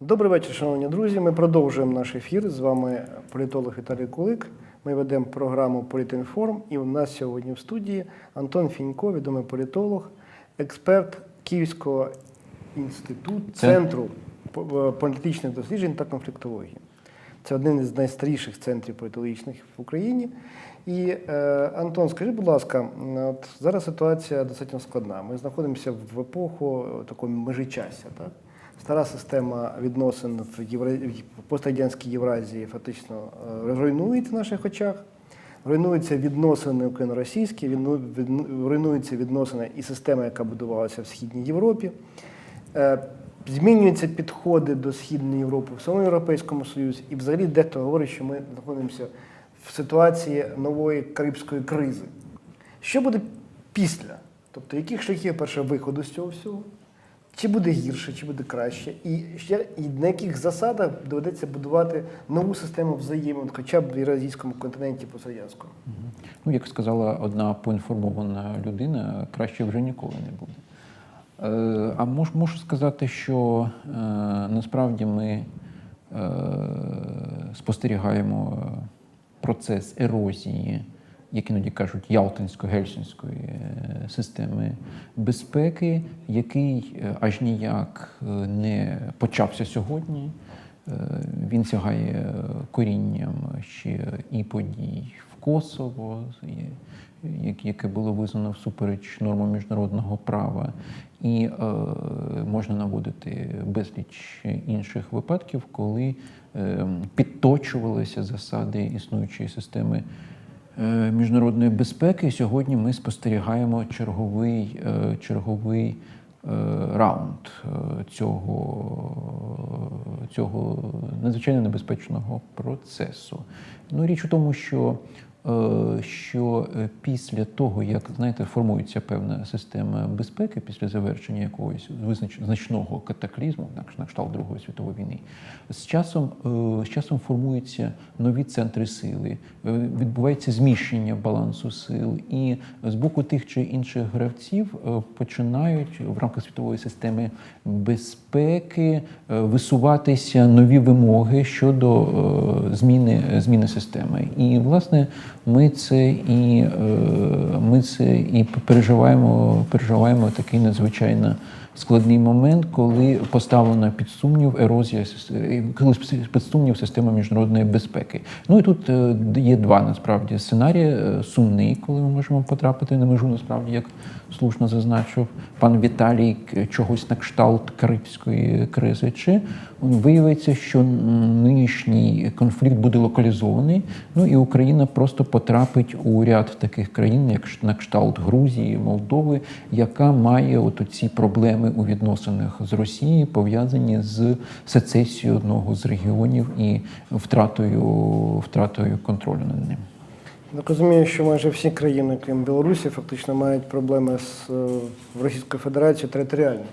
Добрий вечір, шановні друзі. Ми продовжуємо наш ефір. З вами політолог Віталій Кулик. Ми ведемо програму Політінформ. І у нас сьогодні в студії Антон Фінько, відомий політолог, експерт Київського інституту центру е, політичних досліджень та конфліктології. Це один із найстаріших центрів політологічних в Україні. І е, Антон, скажи, будь ласка, от зараз ситуація достатньо складна. Ми знаходимося в епоху такої межичастя. Так? Стара система відносин в, Євра... пострадянській Євразії фактично е, руйнується в наших очах. Руйнуються відносини україно-російські, руйнуються відносини і система, яка будувалася в Східній Європі. Е, Змінюються підходи до Східної Європи в самому Європейському Союзі. І взагалі дехто говорить, що ми знаходимося в ситуації нової карибської кризи. Що буде після? Тобто, яких шляхів перше виходу з цього всього? Чи буде гірше, чи буде краще? І ще і на яких засадах доведеться будувати нову систему взаємин, хоча б в Євразійському континенті пострадянському? Ну, як сказала одна поінформована людина, краще вже ніколи не буде. Е, а мож, можу сказати, що е, насправді ми е, спостерігаємо процес ерозії, як іноді кажуть, Ялтинсько-Гельсінської е, системи безпеки, який е, аж ніяк е, не почався сьогодні. Він сягає корінням ще і подій в Косово, яке було визнано всупереч нормам міжнародного права, і можна наводити безліч інших випадків, коли е, підточувалися засади існуючої системи міжнародної безпеки. Сьогодні ми спостерігаємо черговий, е, черговий е, раунд е, цього, цього надзвичайно небезпечного процесу. Ну, річ у тому, що, е, що е, після того, як знаєте, формується певна система безпеки після завершення якогось значного катаклізму, на кшталт Другої світової війни, з часом, е, з часом формуються нові центри сили, е, відбувається зміщення балансу сил, і з боку тих чи інших гравців е, починають в рамках світової системи безпеки е, висуватися нові вимоги щодо е, зміни, зміни системи. І власне ми це і е, ми це і переживаємо, переживаємо такий надзвичайно складний момент, коли поставлена під сумнів ерозія коли під сумнів система міжнародної безпеки. Ну і тут е, є два насправді сценарії. Е, Сумний, коли ми можемо потрапити на межу, насправді, як слушно зазначив пан Віталій, чогось на кшталт карибської кризи, чи виявиться, що нинішній конфлікт буде локалізований. Ну і Україна просто потрапить у ряд таких країн, як на кшталт Грузії, Молдови, яка має от ці проблеми у відносинах з Росією, пов'язані з сецесією одного з регіонів і втратою, втратою контролю над ним. Так розумію, що майже всі країни, крім Білорусі, фактично мають проблеми з е, Російською Федерацією територіально.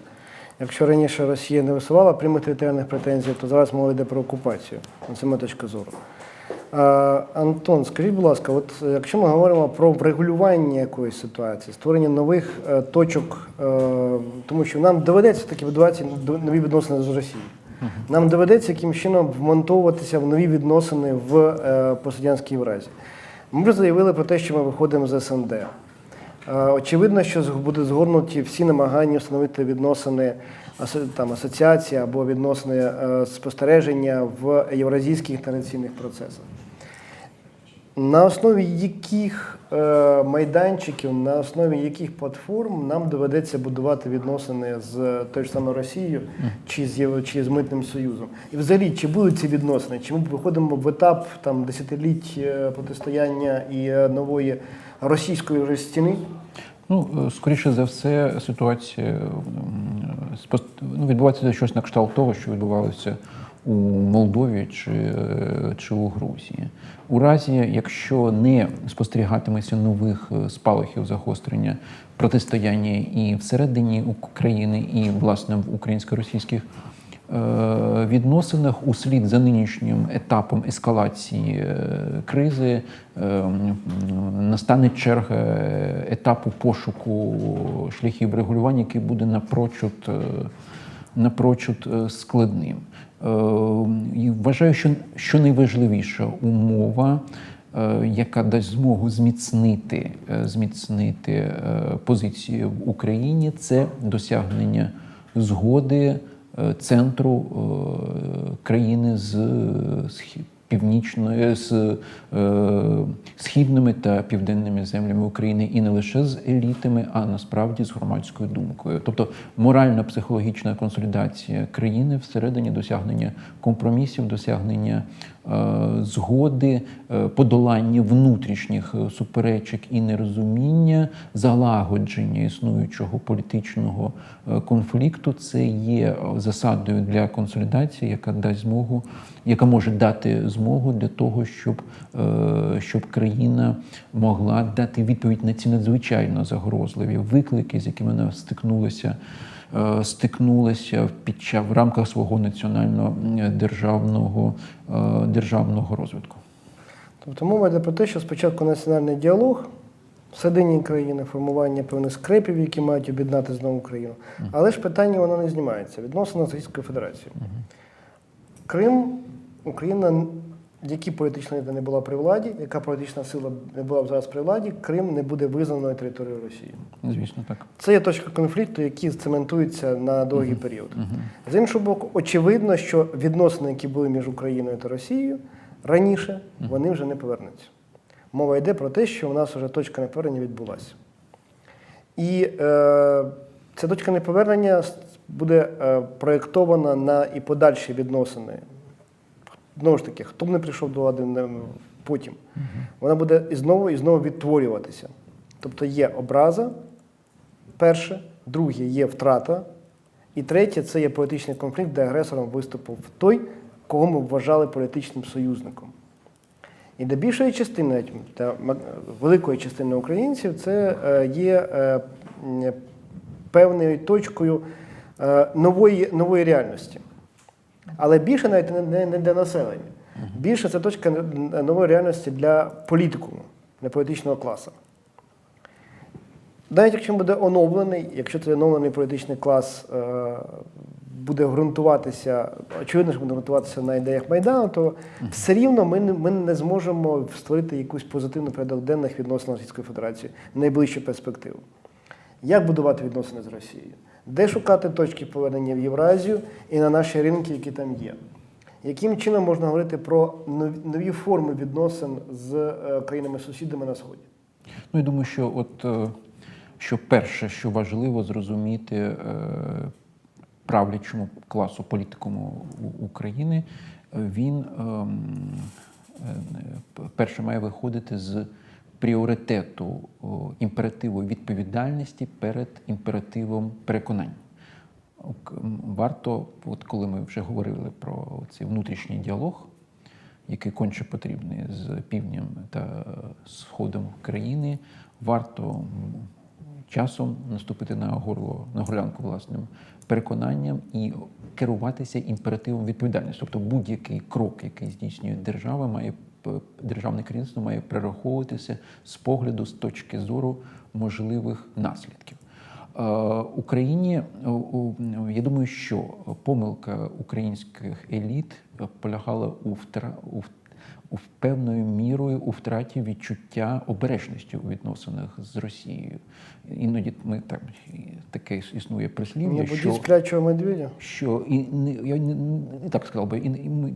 Якщо раніше Росія не висувала прямих територіальних претензій, то зараз мова йде про окупацію. Це моя точка зору. А, Антон, скажіть, будь ласка, от е, якщо ми говоримо про врегулювання якоїсь ситуації, створення нових е, точок, е, тому що нам доведеться таки будувати нові відносини з Росією. Нам доведеться яким чином вмонтовуватися в нові відносини в е, пострадянській Євразії. Ми вже заявили про те, що ми виходимо з СНД. Е, Очевидно, що буде згорнуті всі намагання встановити відносини там, асоціації або відносини е, спостереження в євразійських інтеграційних процесах. На основі яких е, майданчиків, на основі яких платформ нам доведеться будувати відносини з тою ж самою Росією чи з, чи з Митним Союзом? І взагалі, чи будуть ці відносини? Чи ми виходимо в етап там, десятиліть е, протистояння і е, нової російської вже стіни? Ну, скоріше за все, ситуація ну, відбувається щось на кшталт того, що відбувалося у Молдові чи, е, чи у Грузії. У разі, якщо не спостерігатиметься нових е, спалахів загострення протистояння і всередині України, і власне в українсько-російських відносинах услід за нинішнім етапом ескалації е, кризи е, настане черга етапу пошуку шляхів регулювання, який буде напрочуд е, напрочуд е, складним. Е, І вважаю, що, що найважливіша умова, е, яка дасть змогу зміцнити, е, зміцнити е, позиції в Україні, це досягнення згоди е, центру е, країни з північної північною з е, східними та південними землями України і не лише з елітами, а насправді з громадською думкою. Тобто моральна психологічна консолідація країни всередині досягнення компромісів, досягнення е, згоди, е, подолання внутрішніх е, суперечок і нерозуміння, залагодження існуючого політичного е, конфлікту це є е, засадою для консолідації, яка дасть змогу, яка може дати змогу для того, щоб, е, щоб країна могла дати відповідь на ці надзвичайно загрозливі виклики, з якими вона стикнулася. Е, Стикнулася під час в рамках свого національного державного, е, державного розвитку. Тобто мова йде про те, що спочатку національний діалог всередині країни, формування певних скрепів, які мають об'єднати знову Україну. Але ж питання воно не знімається. Відносини з Російською Федерацією. Крим, Україна, які політична не була при владі, яка політична сила не була б зараз при владі, Крим не буде визнаною територією Росії. Звісно, так. Це є точка конфлікту, які цементуються на довгий період. З іншого боку, очевидно, що відносини, які були між Україною та Росією раніше, вони вже не повернуться. Мова йде про те, що у нас вже точка неповернення відбулася. І е, ця точка неповернення буде е, проєктована на і подальші відносини. Знову ж таки, хто б не прийшов до влади потім, вона буде і знову і знову відтворюватися. Тобто є образа, перше, друге є втрата, і третє це є політичний конфлікт, де агресором виступив той, кого ми вважали політичним союзником. І для більшої частини, для великої частини українців, це е, є е, певною точкою е, нової, нової реальності. Але більше навіть не, не, для населення. Більше це точка нової реальності для політикуму, для політичного класу. Навіть якщо буде оновлений, якщо цей оновлений політичний клас е, буде ґрунтуватися, очевидно, що буде ґрунтуватися на ідеях Майдану, то все рівно ми ми не зможемо створити якусь позитивну порядок денних відносин Російської Федерації в найближчу перспективу. Як будувати відносини з Росією? Де шукати точки повернення в Євразію і на наші ринки, які там є? Яким чином можна говорити про нові, форми відносин з е, країнами-сусідами на Сході? Ну, я думаю, що от е, що перше, що важливо зрозуміти е, правлячому класу політикуму України, він ем, перше має виходити з пріоритету імперативу відповідальності перед імперативом переконань. Варто, от коли ми вже говорили про цей внутрішній діалог, який конче потрібний з півднем та сходом країни, варто часом наступити на горло на горлянку власним переконанням і керуватися імперативом відповідальності. Тобто будь-який крок, який здійснює держава, має державне керівництво має перераховуватися з погляду, з точки зору можливих наслідків. Е, Україні е, я думаю, що помилка українських еліт полягала у втра певною мірою у втраті відчуття обережності у відносинах з Росією. Іноді ми так таке існує прислів'я, що медведя. що і не я не, так сказав би, і, і ми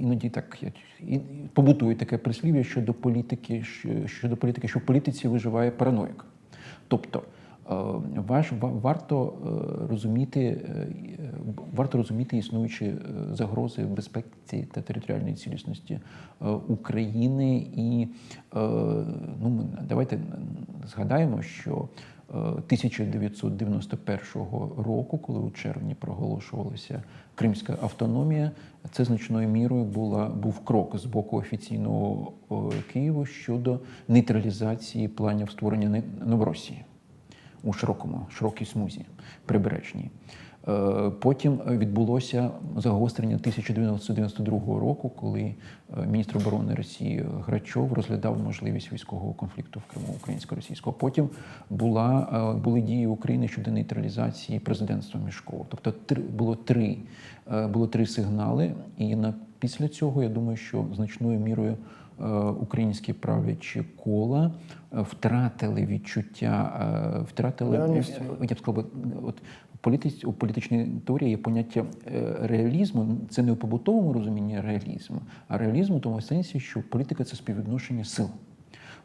іноді так я і, побутує таке прислів'я щодо політики, що, щодо політики, що в політиці виживає параноїк. Тобто е, ваш ва- варто е, розуміти, е, варто розуміти існуючі загрози безпеці та територіальної цілісності України, і ну давайте згадаємо, що е, 1991 року, коли у червні проголошувалася Кримська автономія, це значною мірою була був крок з боку офіційного Києва щодо нейтралізації планів створення Новоросії у широкому, широкій смузі прибережній. Е, Потім відбулося загострення 1992 року, коли е, міністр оборони Росії Грачов розглядав можливість військового конфлікту в Криму українсько-російського. Потім була, е, були дії України щодо нейтралізації президентства Мішкова. Тобто три, було три, е, було три сигнали, і на після цього я думаю, що значною мірою е, українські правлячі кола е, втратили відчуття, е, втратили Реальність. я б сказав, от політиць, у політичній теорії є поняття е, реалізму. Це не у побутовому розумінні реалізму, а реалізму в тому сенсі, що політика це співвідношення сил.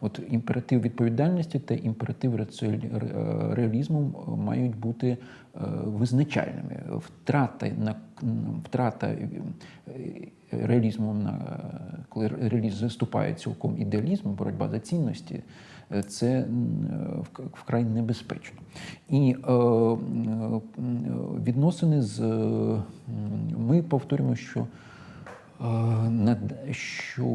От імператив відповідальності та імператив реалізму мають бути е, визначальними. Втрата на втрата е, реалізму на коли реалізм заступає цілком ідеалізму, боротьба за цінності, е, це вк- вкрай небезпечно. І е, е, відносини з е, ми повторюємо, що Е, що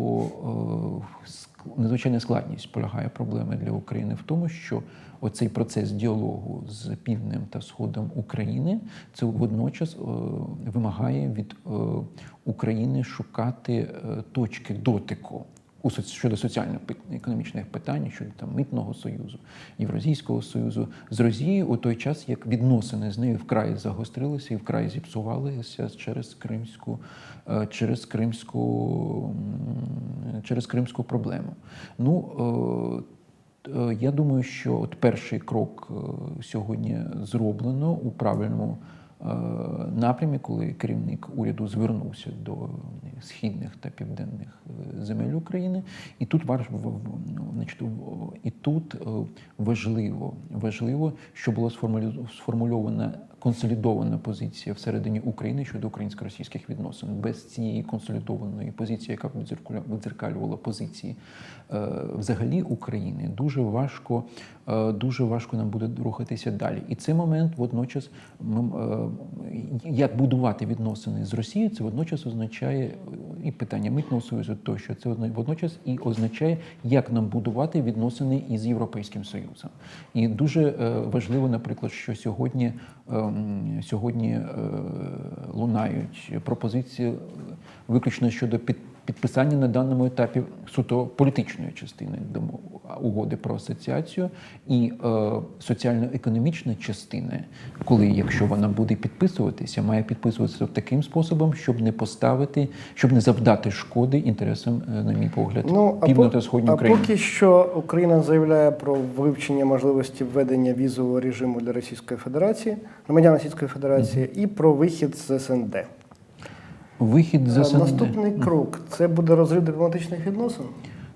е, надзвичайна складність полягає проблеми для України в тому, що оцей процес діалогу з півднем та сходом України це водночас е, вимагає від е, України шукати е, точки дотику щодо соціально-економічних питань, щодо там митного союзу, Євразійського союзу з Росією у той час, як відносини з нею вкрай загострилися і вкрай зіпсувалися через кримську, е, через кримську, через кримську проблему. Ну е, е, я думаю, що от перший крок сьогодні зроблено у правильному напрямі, коли керівник уряду звернувся до східних та південних е, земель України. І тут значить, і тут е, важливо, важливо, що сформулю- сформульована консолідована позиція всередині України щодо українсько-російських відносин. Без цієї консолідованої позиції, яка б відзеркалювала позиції е, взагалі України, дуже важко, е, дуже важко нам буде рухатися далі. І цей момент водночас е, як будувати відносини з Росією, це водночас означає і питання митного союзу, тощо це одно- водночас і означає, як нам будувати відносини із Європейським Союзом. І дуже важливо, наприклад, що сьогодні, сьогодні е, лунають пропозиції виключно щодо під. Підписання на даному етапі суто політичної частини угоди про асоціацію і е, соціально-економічна частина, коли, якщо вона буде підписуватися, має підписуватися таким способом, щоб не поставити, щоб не завдати шкоди інтересам, е, на мій погляд, Ну, а, південно та східної а України. поки що Україна заявляє про вивчення можливості введення візового режиму для Російської Федерації, громадян Російської Федерації, і про вихід з СНД. Вихід з Е, СНД. Наступний крок це буде розрив дипломатичних відносин.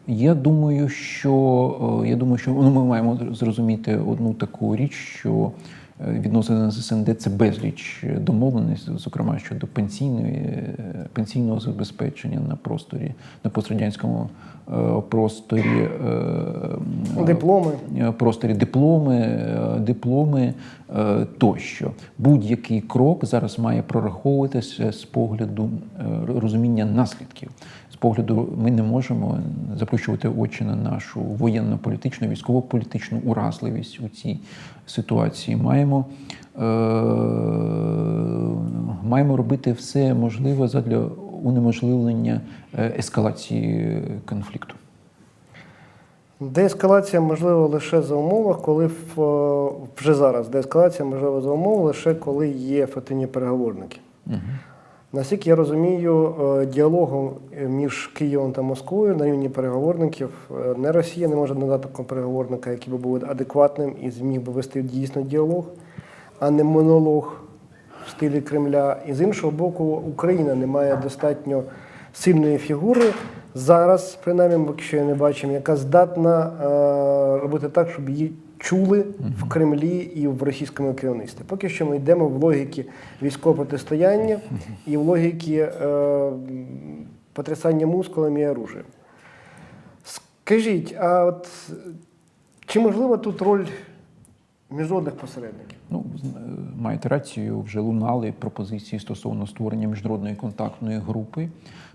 Я думаю, що е, я думаю, що ну, ми маємо зрозуміти одну таку річ, що відносини з СНД це безліч домовленостей, зокрема щодо пенсійної е, пенсійного забезпечення на просторі на пострадянському е, просторі е, е, Дипломи. просторі дипломи, дипломи тощо. Будь-який крок зараз має прораховуватися з погляду розуміння наслідків. З погляду ми не можемо заплющувати очі на нашу воєнно-політичну, військово-політичну уразливість у цій ситуації. Маємо, е, маємо робити все можливе задля унеможливлення е, ескалації конфлікту. Деескалація можлива лише за умовах, коли е, вже зараз деескалація можлива за умов лише коли є ефективні переговорники. Наскільки я розумію, е, діалогу е, між Києвом та Москвою на рівні переговорників е, не Росія не може надати такого переговорника, який би був адекватним і зміг би вести дійсно діалог, а не монолог в стилі Кремля. І з іншого боку, Україна не має достатньо сильної фігури зараз, принаймні, поки що я не бачимо, яка здатна робити так, щоб її чули в Кремлі і в російському керівництві. Поки що ми йдемо в логіки військового протистояння і в логіки е, потрясання мускулами і оружием. Скажіть, а от чи можлива тут роль міжнародних посередників? Ну, е, маєте рацію, вже лунали пропозиції стосовно створення міжнародної контактної групи.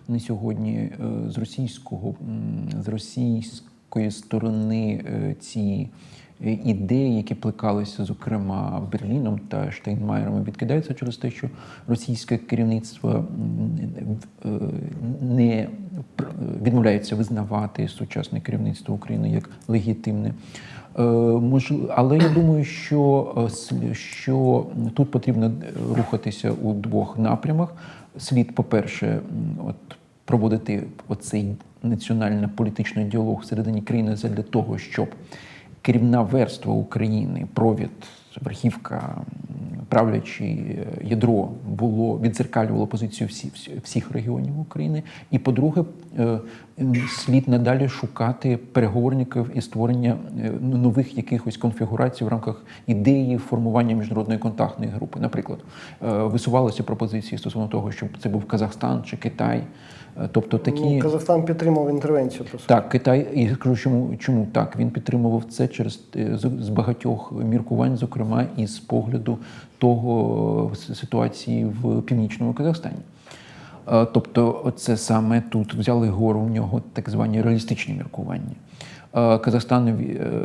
На сьогодні е, з російського з російської сторони е, ці ідеї, які плекалися, зокрема, Берліном та Штейнмаєром, відкидаються через те, що російське керівництво е, не відмовляється визнавати сучасне керівництво України як легітимне. Е, Але я думаю, що, е, що тут потрібно е, рухатися у двох напрямах. Слід, по-перше, от проводити оцей національно-політичний діалог всередині країни для того, щоб керівна верства України, провід, верхівка, м, правляче е, ядро було відзеркалювало позицію всі, всі- всіх регіонів України. І по-друге, е, слід надалі шукати переговорників і створення е, нових якихось конфігурацій в рамках ідеї формування міжнародної контактної групи. Наприклад, висувалися пропозиції стосовно того, щоб це був Казахстан чи Китай. Е, Тобто такі Ну, Казахстан підтримав інтервенцію. По суті. так, Китай, і скажу, чому, чому так. Він підтримував це через е, з, багатьох міркувань, зокрема і з погляду того е, ситуації в північному Казахстані. Тобто, це саме тут взяли гору в нього так звані реалістичні міркування. Е, Казахстан е,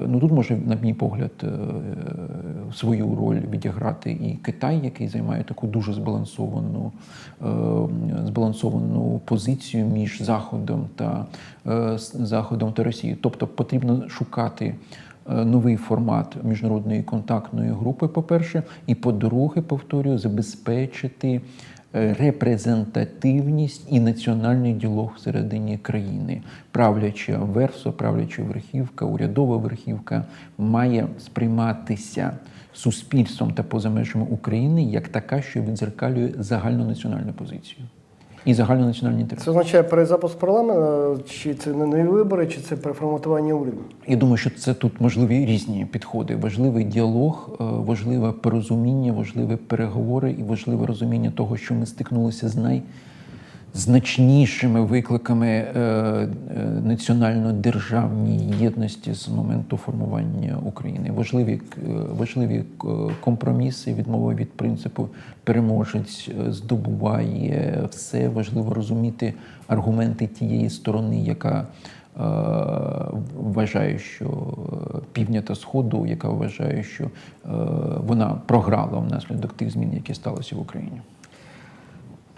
ну тут може, на мій погляд, е, свою роль відіграти і Китай, який займає таку дуже збалансовану, е, збалансовану позицію між Заходом та Заходом та Росією. Тобто потрібно шукати. Новий формат міжнародної контактної групи, по-перше, і по-друге, повторюю, забезпечити репрезентативність і національний діалог всередині країни. Правляча версо, правляча верхівка, урядова верхівка має сприйматися суспільством та поза межами України як така, що відзеркалює загальнонаціональну позицію і загальнонаціональні інтереси. Це означає перезапуск парламенту, чи це не нові вибори, чи це переформатування уряду? Я думаю, що це тут можливі різні підходи. Важливий діалог, е, важливе порозуміння, важливі переговори і важливе розуміння того, що ми стикнулися з найзначнішими викликами е, е, національно-державній єдності з моменту формування України. Важливі, е, важливі компроміси, відмови від принципу переможець здобуває все. Важливо розуміти аргументи тієї сторони, яка вважає, що півдня та сходу, яка вважає, що вона програла внаслідок тих змін, які сталися в Україні.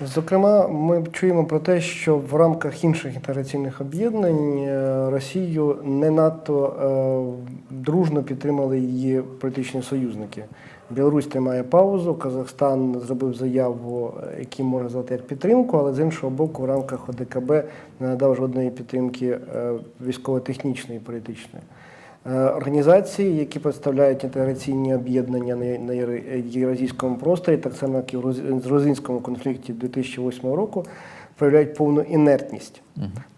Зокрема, ми чуємо про те, що в рамках інших інтеграційних об'єднань е, Росію не надто е, дружно підтримали її політичні союзники. Білорусь тримає паузу, Казахстан зробив заяву, який може звати підтримку, але з іншого боку, в рамках ОДКБ не надав жодної підтримки е, військово-технічної політичної. Е, Організації, які представляють інтеграційні об'єднання на євразійському просторі, так само як і в грузинському конфлікті 2008 року, проявляють повну інертність.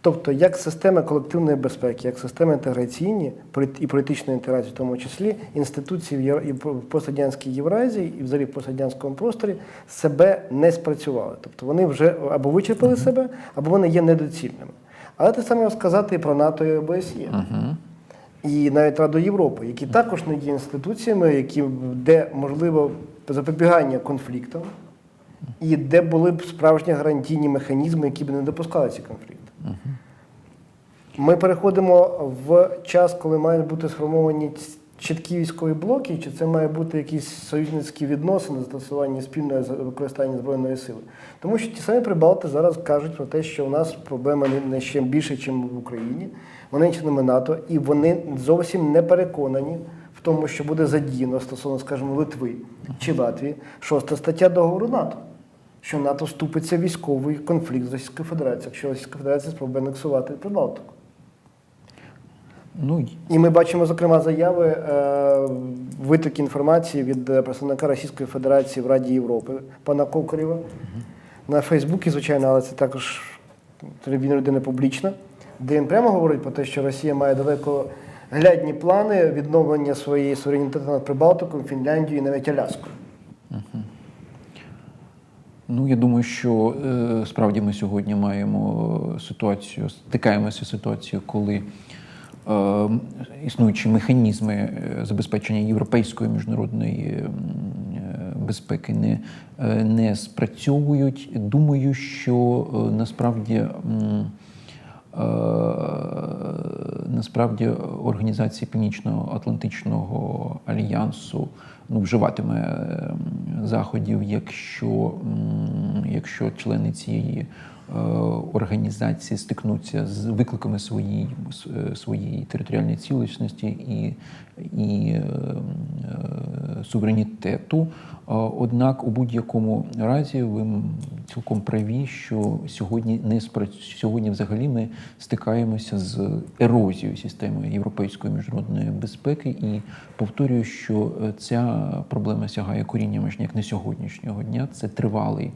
Тобто, як система колективної безпеки, як система інтеграційні і політичної інтеграції, в тому числі інституції в пострадянській Євразії і взагалі в пострадянському просторі себе не спрацювали. Тобто вони вже або вичерпали себе, або вони є недоцільними. Але те саме сказати і про НАТО і ОБСЄ і навіть Раду Європи, які також не є інституціями, які де можливо запобігання конфліктам, і де були б справжні гарантійні механізми, які б не допускали ці конфлікти. Ми переходимо в час, коли мають бути сформовані чіткі військові блоки, чи це має бути якісь союзницькі відносини, застосування спільного використання збройної сили. Тому що ті самі прибалти зараз кажуть про те, що у нас проблема не- не ще більше, ніж в Україні. Вони членами НАТО, і вони зовсім не переконані в тому, що буде задіяно стосовно, скажімо, Литви чи Латвії, шоста стаття договору НАТО. Що НАТО вступиться в військовий конфлікт з Російською Федерацією, якщо Російська Федерація спробує анексувати Прибалтику. Ну, І ми бачимо, зокрема, заяви е, витоки інформації від е, представника Російської Федерації в Раді Європи, пана Кокарєва. На Фейсбуці, звичайно, але це також він людина публічна, де він прямо говорить про те, що Росія має далеко глядні плани відновлення своєї суверенітету над Прибалтикою, Фінляндією і навіть Аляскою. Ну, я думаю, що е, справді ми сьогодні маємо ситуацію, стикаємося з ситуацією, коли е, існуючі механізми е, забезпечення європейської міжнародної е, безпеки не, не спрацьовують. Думаю, що насправді. М, насправді організація Північно-Атлантичного альянсу ну, вживатиме е, заходів, якщо, якщо члени цієї е, організації стикнуться з викликами своєї, е, своєї територіальної цілісності і, і е, е, суверенітету. Е, Однак у будь-якому разі ви цілком праві, що сьогодні не спрац- сьогодні взагалі ми стикаємося з ерозією системи європейської міжнародної безпеки, і повторюю, що е, ця проблема сягає коріння ж ніяк не сьогоднішнього дня. Це тривалий.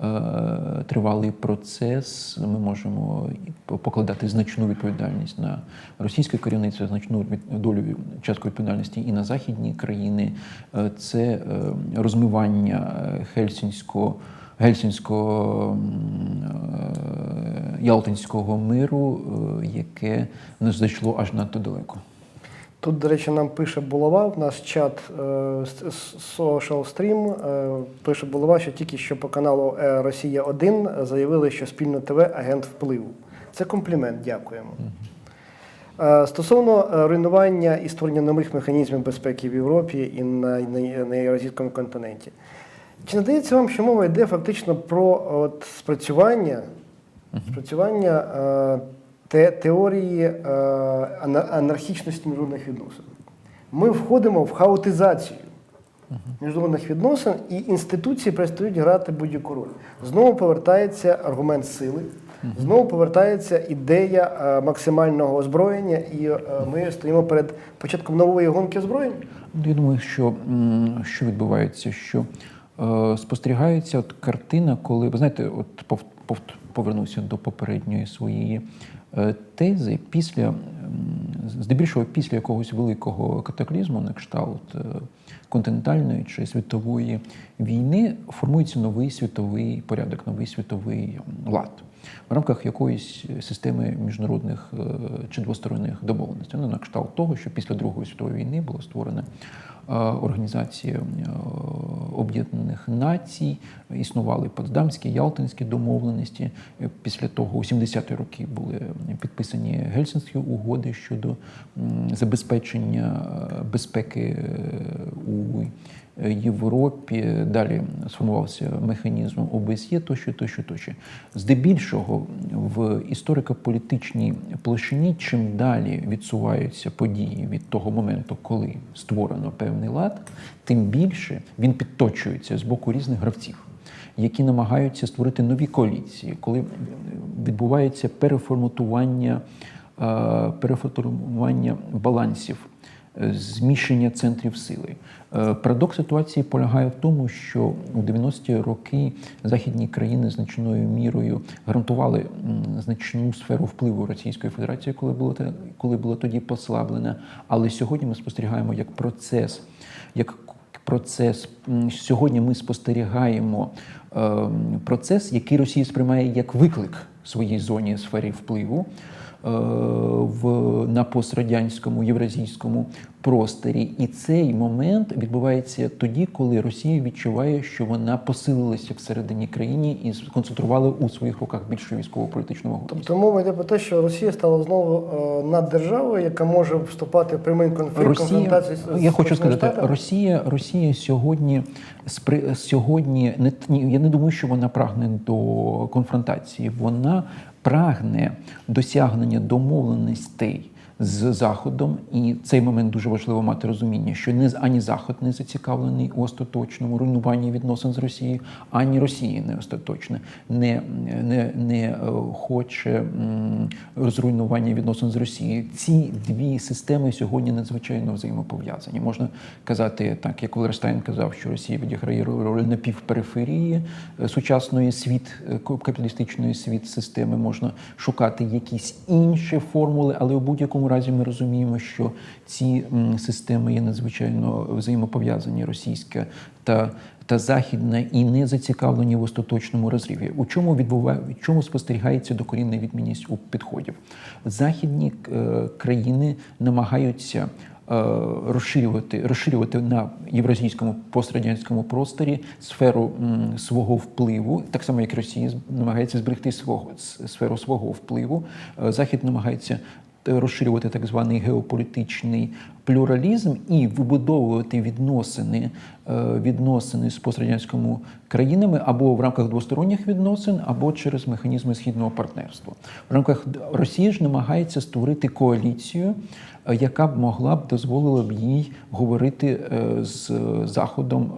Е, Тривалий процес. Ми можемо покладати значну відповідальність на російське керівництво, значну долю частку відповідальності і на західні країни. Е, Це е, розмивання хельсінського гельсінського ялтинського миру, яке не зайшло аж надто далеко. Тут, до речі, нам пише Булава, в наш чат е, Social Stream, е, пише Булава, що тільки що по каналу е, Росія 1 заявили, що спільно ТВ агент впливу. Це комплімент, дякуємо. Стосовно руйнування і створення нових механізмів безпеки в Європі і на, на, Євразійському континенті. Чи не здається вам, що мова йде фактично про от, спрацювання, спрацювання те, теорії е, анархічності міжнародних відносин? Ми входимо в хаотизацію міжнародних відносин, і інституції перестають грати будь-яку роль. Знову повертається аргумент сили, знову повертається ідея е, максимального озброєння, і е, ми стоїмо перед початком нової гонки озброєння. Ну, Я думаю, що, що відбувається, що е, спостерігається от картина, коли ви знаєте, от пов, пов, повернуся до попередньої своєї тези, після здебільшого після якогось великого катаклізму, на кшталт е, континентальної чи світової війни, формується новий світовий порядок, новий світовий лад. В рамках якоїсь системи міжнародних е, чи двосторонніх домовленостей, ну, на кшталт того, що після Другої світової війни була створена е, організація е, Об'єднаних Націй, існували Потсдамські, Ялтинські домовленості. Після того, у 70-ті роки, були підписані Гельсінські угоди щодо забезпечення безпеки у Європі. Далі сформувався механізм ОБСЄ, тощо, тощо, тощо. Здебільшого в історико-політичній площині, чим далі відсуваються події від того моменту, коли створено певний лад, тим більше він підточується з боку різних гравців. Які намагаються створити нові коаліції, коли відбувається переформатування, е, переформатування балансів зміщення центрів сили. Е, Парадокс ситуації полягає в тому, що у 90-ті роки західні країни значною мірою гарантували значну сферу впливу Російської Федерації, коли було те- коли було тоді послаблена. Але сьогодні ми спостерігаємо як процес, як процес. Сьогодні ми спостерігаємо ем, процес, який Росія сприймає як виклик своїй зоні сфері впливу е, в на пострадянському євразійському просторі. І цей момент відбувається тоді, коли Росія відчуває, що вона посилилася всередині країни і сконцентрувала у своїх руках більше військово-політичну вагу. Тобто мова йде про те, що Росія стала знову е, наддержавою, яка може вступати в прямий конфлікт, Росія, конфронтацію з я хочу сказати, Штатами? Росія, Росія сьогодні спри, сьогодні не я не думаю, що вона прагне до конфронтації. Вона прагне досягнення домовленостей з Заходом, і цей момент дуже важливо мати розуміння, що не ані Заход не зацікавлений у остаточному руйнуванні відносин з Росією, ані Росія не остаточно не, не, не е, хоче м, розруйнування відносин з Росією. Ці дві системи сьогодні надзвичайно взаємопов'язані. Можна казати так, як Валерстайн казав, що Росія відіграє роль напівпериферії е, сучасної світ е, капіталістичної світ системи. Можна шукати якісь інші формули, але у будь-якому разі ми розуміємо, що ці системи є надзвичайно взаємопов'язані російська та. Та західна і не зацікавлені в остаточному розриві. У чому відбуває, в чому спостерігається докорінна відмінність у підходів? Західні е, країни намагаються е, розширювати, розширювати на євразійському пострадянському просторі сферу м, свого впливу, так само як Росія намагається зберегти свого сферу свого впливу. Е, Захід намагається розширювати так званий геополітичний плюралізм і вибудовувати відносини, е, відносини з пострадянськими країнами або в рамках двосторонніх відносин, або через механізми східного партнерства. В рамках Росії ж намагається створити коаліцію, е, яка б могла б дозволила б їй говорити е, з Заходом,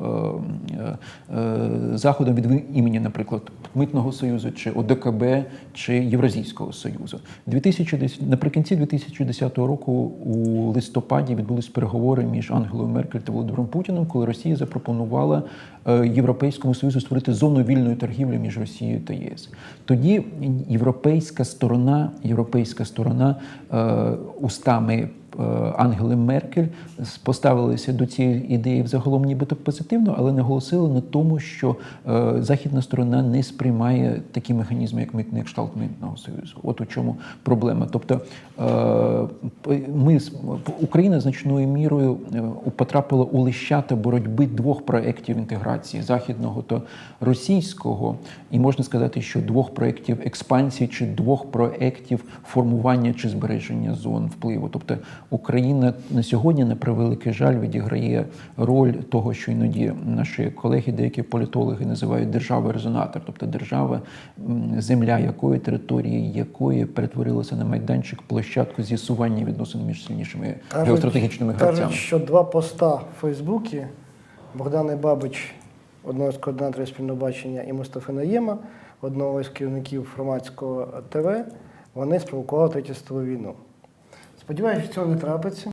Заходом від імені, наприклад, Митного союзу чи ОДКБ чи Євразійського союзу. 2010, наприкінці 2010 року у листопаді відбулись переговори між Ангелою Меркель та Володимиром Путіним, коли Росія запропонувала е, Європейському Союзу створити зону вільної торгівлі між Росією та ЄС. Тоді європейська сторона, європейська сторона е, устами Ангели Меркель поставилися до цієї ідеї взагалом нібито позитивно, але наголосили на тому, що е, західна сторона не сприймає такі механізми, як митний кшталт митного союзу. От у чому проблема. Тобто е, ми Україна значною мірою е, потрапила у лищата боротьби двох проєктів інтеграції західного та російського, і можна сказати, що двох проєктів експансії чи двох проєктів формування чи збереження зон впливу. Тобто Україна на сьогодні, на превеликий жаль, відіграє роль того, що іноді наші колеги, деякі політологи називають держава-резонатор, тобто держава, земля якої території якої перетворилася на майданчик площадку з'ясування відносин між сильнішими геостратегічними гравцями. Кажуть, що два поста в Фейсбуці Богдан Бабич, одного з координаторів спільного бачення, і Мустафи Наєма, одного із керівників громадського ТВ, вони спровокували третю світову війну. Сподіваюся, що цього не трапиться.